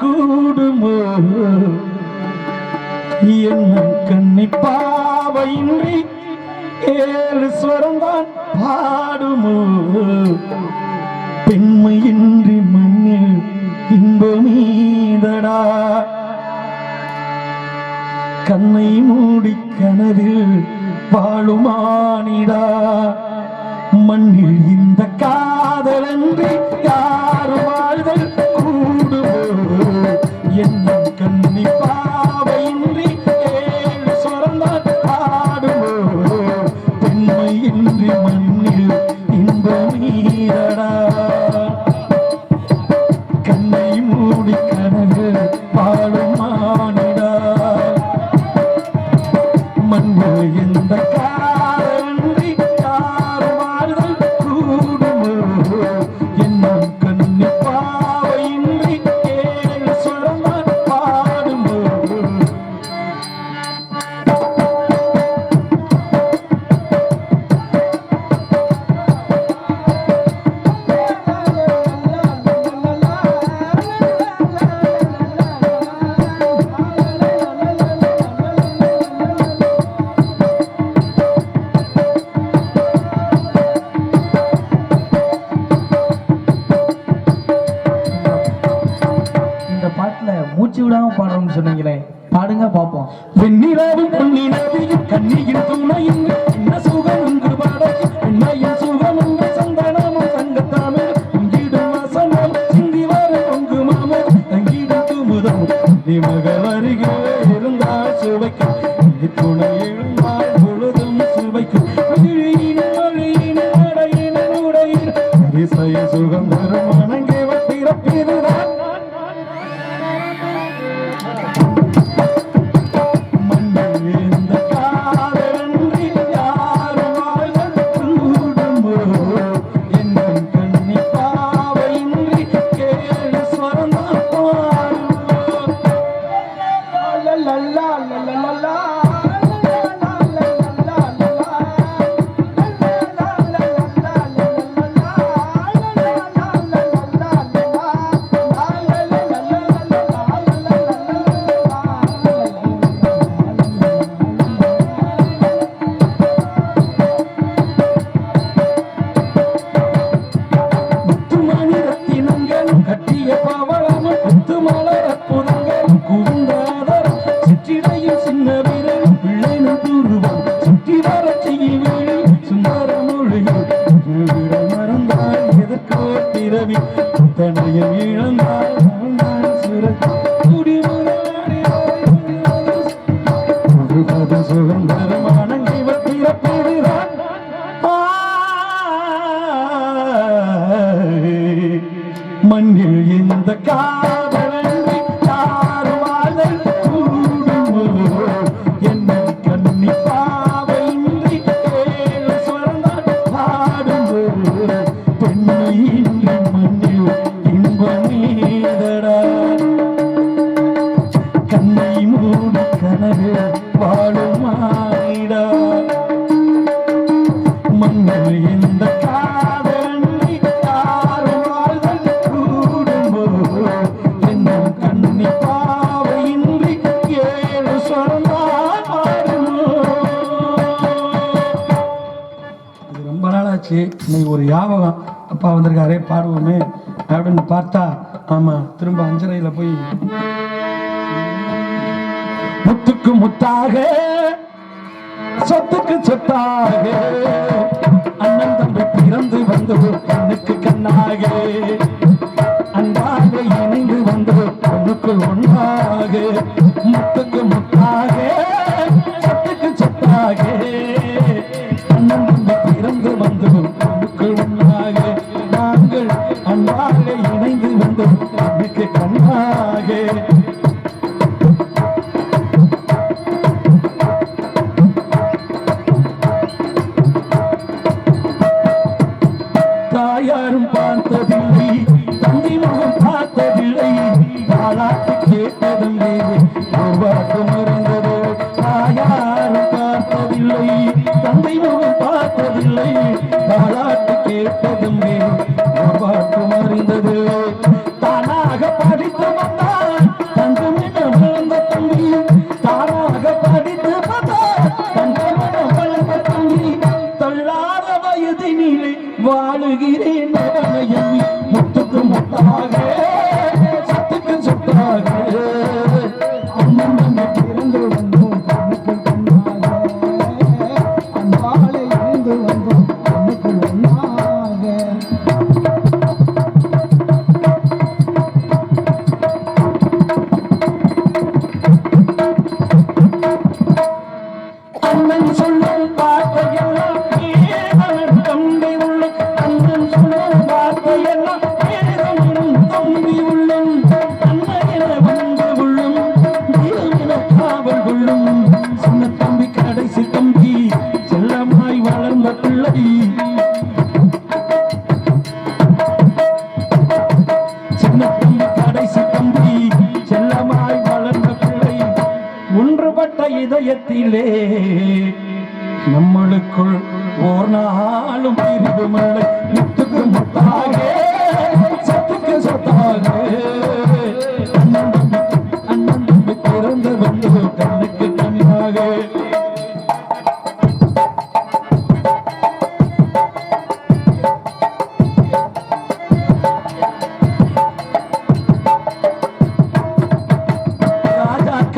கூடுமோ? என் கண்ணி பாவையின்றி ஏழு ஸ்வரம்தான் பாடுமோ? பெண்மையின்றி மண்ணில் இன்பமீதடா கண்ணை மூடி கனவில் வாழுமானிடா. மண்ணில் இந்த காதலன்றி யாரும் வாழ்தல் Yeah. இல்ல மூச்சு விடாம பாடுறோம்னு சொன்னீங்களே பாடுங்க பார்ப்போம் வெண்ணிலாவும் பொன்னிலாவையும் என்ன சுகம் ஆச்சு இன்னைக்கு ஒரு யாபகம் அப்பா வந்திருக்காரே பாடுவோமே அப்படின்னு பார்த்தா ஆமா திரும்ப அஞ்சரையில் போய் முத்துக்கு முத்தாக சொத்துக்கு சொத்தாக. வந்த பொண்ணுக்கு கண்ணாக. அன்பாக இணைந்து வந்த பொண்ணுக்கு ஒன்றாக. முத்துக்கு முத்தாக சொத்துக்கு சொத்தாக.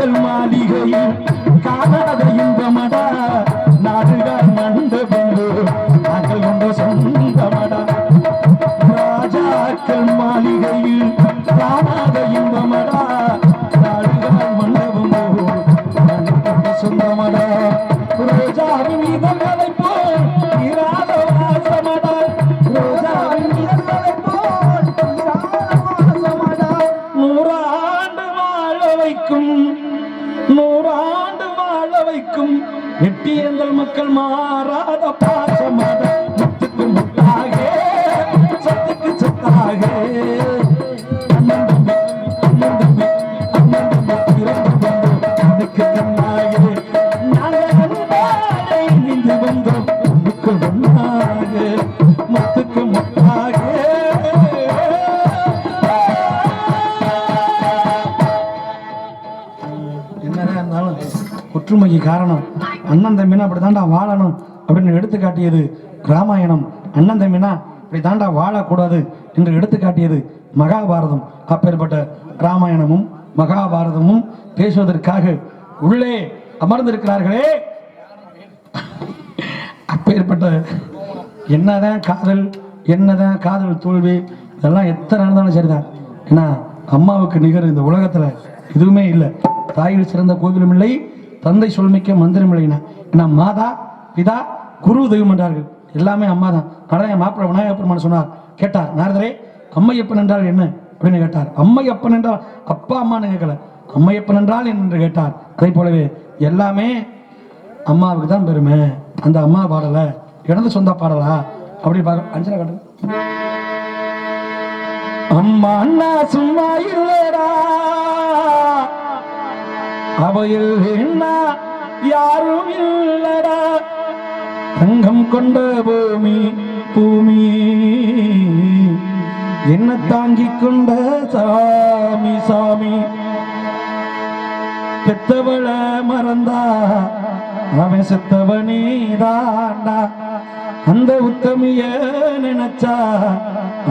ராஜாக்கள் மாளிகையில் காணாத இன்பமடா. காரணம். அண்ணன் தம்பினா அப்படி தாண்டா வாழணும் அப்படின்னு எடுத்து காட்டியது ராமாயணம். அண்ணன் தம்பினா இப்படி தாண்டா வாழக்கூடாது என்று எடுத்து காட்டியது மகாபாரதம். அப்பேற்பட்ட ராமாயணமும் மகாபாரதமும் பேசுவதற்காக உள்ளே அமர்ந்திருக்கிறார்களே. அப்பேற்பட்ட என்னதான் காதல் என்னதான் காதல் தோல்வி இதெல்லாம் எத்தனை நடந்தாலும் சரிதான். ஏன்னா அம்மாவுக்கு நிகர் இந்த உலகத்தில் எதுவுமே இல்லை. தாயில் சிறந்த கோவிலும் இல்லை. தந்தை சொல்மிக்க மந்திரம் இல்லைன்னா ஏன்னா மாதா பிதா குரு தெய்வம் என்றார்கள். எல்லாமே அம்மா தான் ஆனால் என் மாப்பிள்ளை சொன்னார். கேட்டார் நாரதரே அம்மையப்பன் என்றால் என்ன? அப்படின்னு கேட்டார். அம்மையப்பன் என்றால் அப்பா அம்மான்னு கேட்கல. அம்மையப்பன் என்றால் என்று கேட்டார். அதே போலவே எல்லாமே அம்மாவுக்கு தான் பெருமை. அந்த அம்மா பாடல. இடது சொந்த பாடலா? அப்படி பார்க்க அஞ்சலா கட்டு. அம்மா அண்ணா சும்மா இல்லடா. அவையில் என்ன? யாரும் இல்லடா. தங்கம் கொண்ட பூமி பூமி. என்ன தாங்கிக் கொண்ட சாமி சாமி. பெத்தவள மறந்தா அவன் செத்தவனே தாண்டா. அந்த உத்தமிய நினைச்சா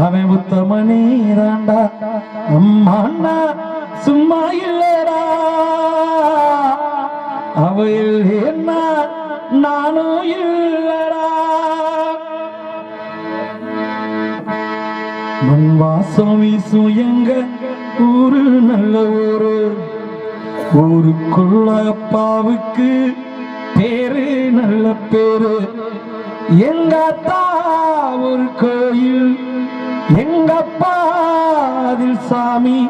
அவன் உத்தமனே தாண்டா. அம்மாண்ணா சும்மா இல்லடா. அவையில் என்ன? நானும் இல்லடா. மண் வாசம் வீசும் எங்க? ஊரு நல்ல ஊரு. ஊருக்குள்ள அப்பாவுக்கு பேரு நல்ல பேரு. எங்க அத்தா ஒரு கோயில்? எங்க அப்பா அதில் சாமி?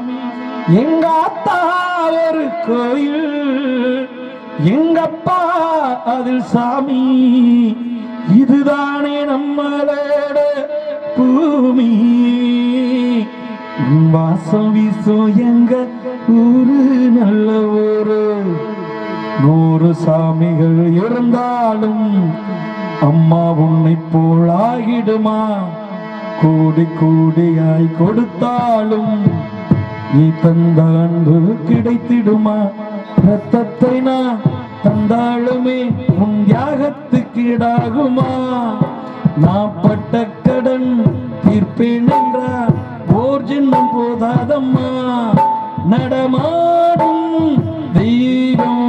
எங்க அத்தா ஒரு கோயில்? எங்கப்பா அதில் சாமி? இதுதானே நம்மளோட பூமி. வாசம் வீசும் எங்க ஊரு நல்ல ஊரு. நூறு சாமிகள் இருந்தாலும் அம்மா உன்னை போல் ஆகிடுமா? கூடி கூடியாய் கொடுத்தாலும் நீ தந்த அன்பு கிடைத்திடுமா? ரத்தத்தை நான் தந்தாலுமே உன் தியாகத்துக்கு ஈடாகுமா? நான் பட்ட கடன் தீர்ப்பேன் என்றார் ஓர் ஜென்மம் போதாதம்மா? நடமாடும் தெய்வம்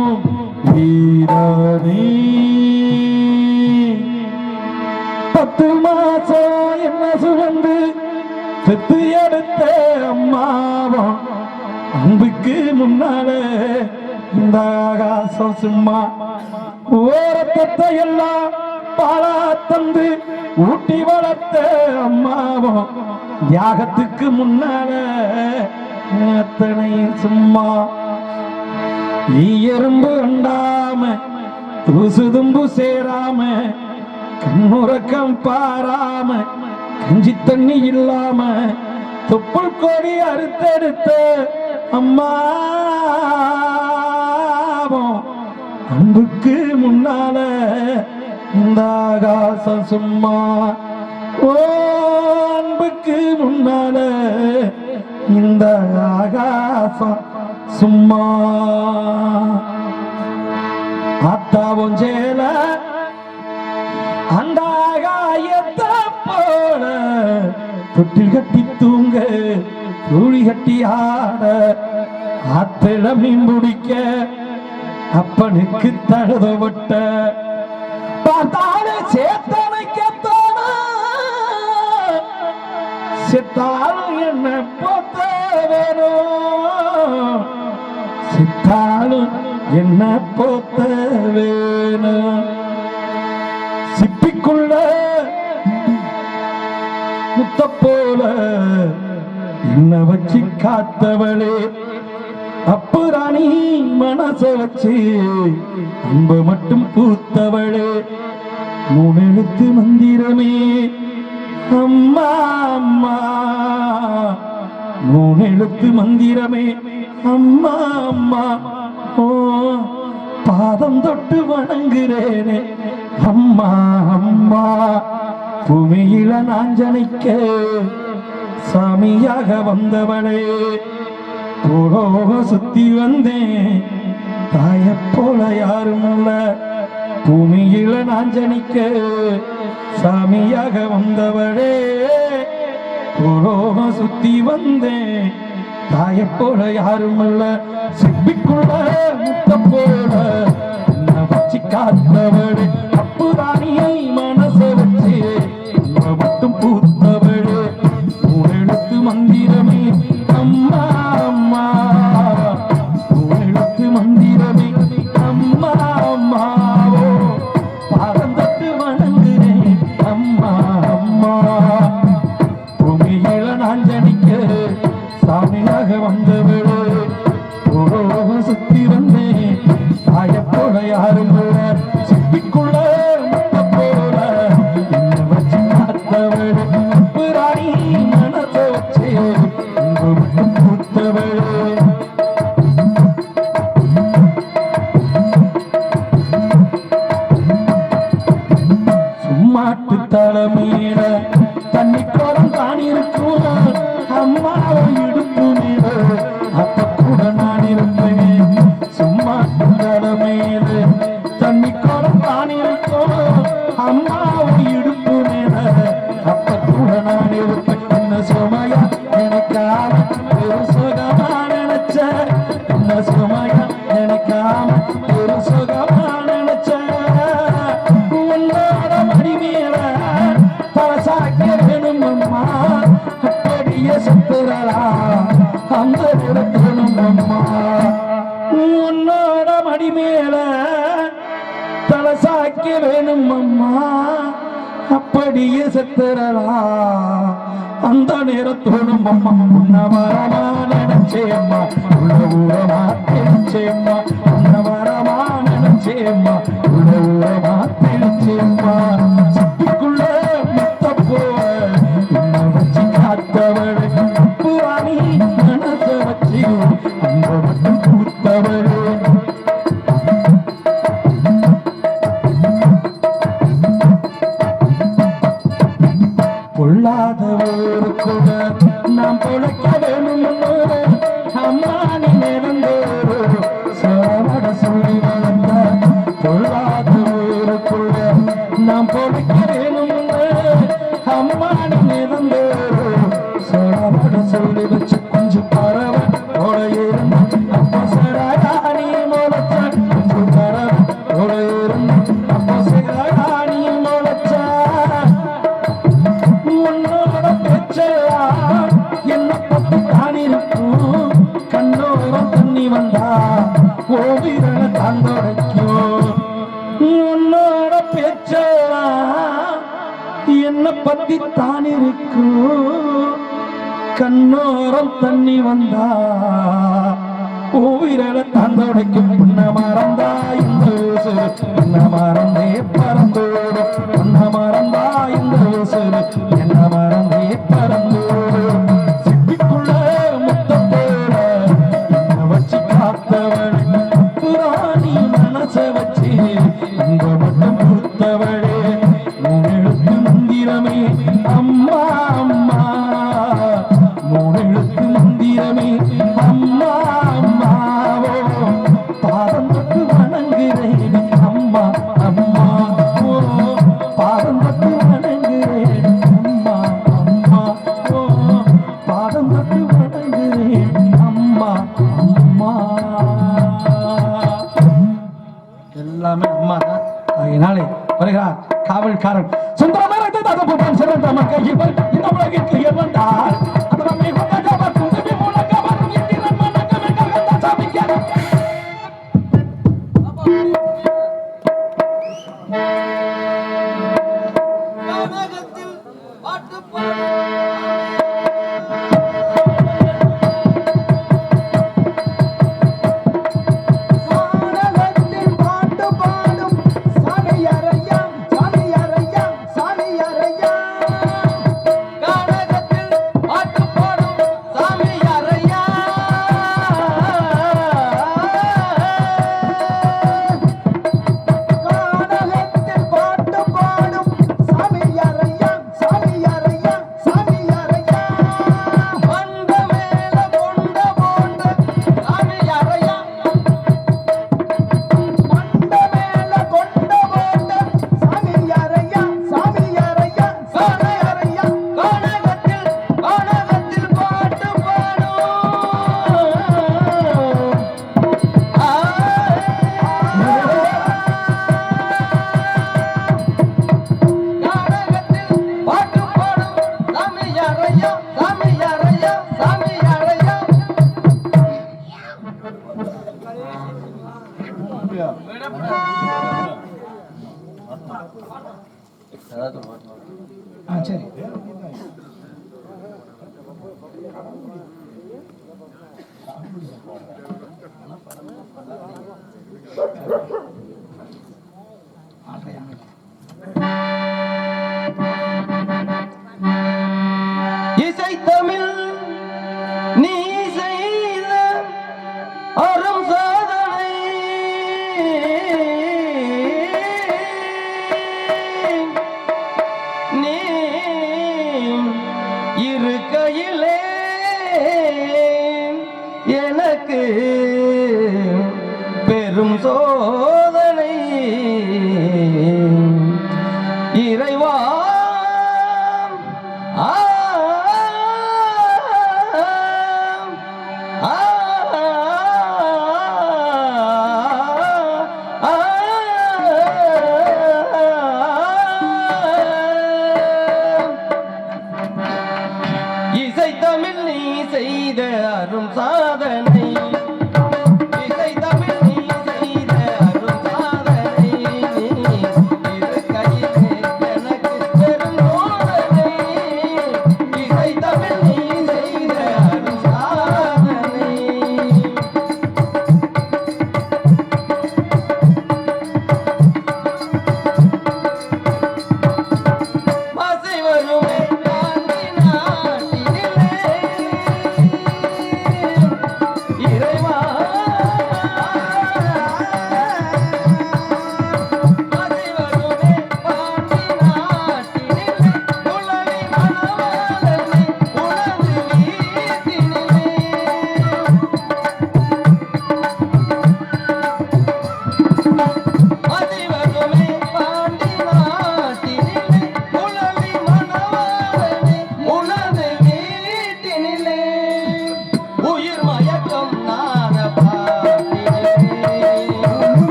வீரானே பத்து மாசம் என்ன சுழந்து செத்து எடுத்த அம்மாவும் அன்புக்கு முன்னாலே இந்த ஆகாசம் சும்மா ஓரத்தத்தை எல்லாம் பாலா தந்து ஊட்டி வளர்த்த அம்மாவும் தியாகத்துக்கு முன்னால அத்தனை சும்மா. நீ எறும்பு அண்டாம தூசுதும்பு சேராம கண்ணுறக்கம் பாராம கஞ்சி தண்ணி இல்லாம தொப்புள் கொடி அறுத்தெடுத்த அம்மா. அன்புக்கு முன்னால இந்த ஆகாசம் சும்மா. ஓ அன்புக்கு முன்னால இந்த ஆகாசம் சும்மா. அத்தாவும் சேல அந்த ஆகாயத்தை போல தொட்டில் கட்டி தூங்க தூளி கட்டி ஆட ஆத்தில மீன் பிடிக்க. அப்பனுக்கு தழுத விட்ட. பார்த்தாலே சேத்தனைக்கத்தான செத்தாலும் என்ன போத்த வேணும்? சித்தாலும் என்ன போத்த வேணும்? சிப்பிக்குள்ள முத்த போல என்ன வச்சு காத்தவளே? அப்புராணி மனச வச்சு அன்பு மட்டும் பூத்தவளே முனெழுத்து மந்திரமே. அம்மா அம்மா மூணெழுத்து மந்திரமே. அம்மா அம்மா ஓ பாதம் தொட்டு வணங்குறேனே. அம்மா அம்மா பூமியில நாஞ்சனைக்க சாமியாக வந்தவளே. பூலோக சுத்தி வந்தேன். தாய போல யாரும் இல்ல பூமியில நான் ஜனிக்க சாமியாக வந்தவளே. பூலோகம் சுத்தி வந்தேன். தாய போல யாரும் இல்ல சிப்பிக்குள்ள முத்த போல என்ன வச்சு காத்தவளே. அந்த நேரத்தோடும் அம்மா உன்ன வரமா நினைச்சேம்மா உள்ள ஊரமா நினைச்சேம்மா உன்ன வரமா நினைச்சேம்மா உள்ள ஊரமா நினைச்சேம்மா அம்மா நீ சொல்லி வச்சு இந்த நாளை வருகிறார் காவல்காரன். சுந்தரமான கையில் எவன் இந்த உலகிற்கு எவன் சரி. ஆட்டையா பெரும் சோ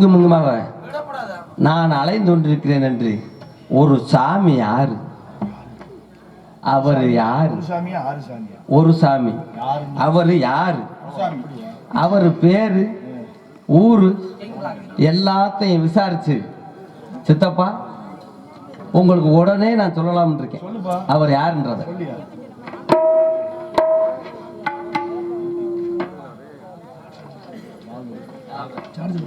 இங்கும் இங்குமாக நான் அலைந்து கொண்டிருக்கிறேன் என்று ஒரு சாமி யாரு? அவர் யாரு? ஒரு சாமி அவர் யாரு? அவர் பேரு ஊரு எல்லாத்தையும் விசாரிச்சு. சித்தப்பா உங்களுக்கு உடனே நான் சொல்லலாம் இருக்கேன். அவர் யாருன்றத? சார்ஜ்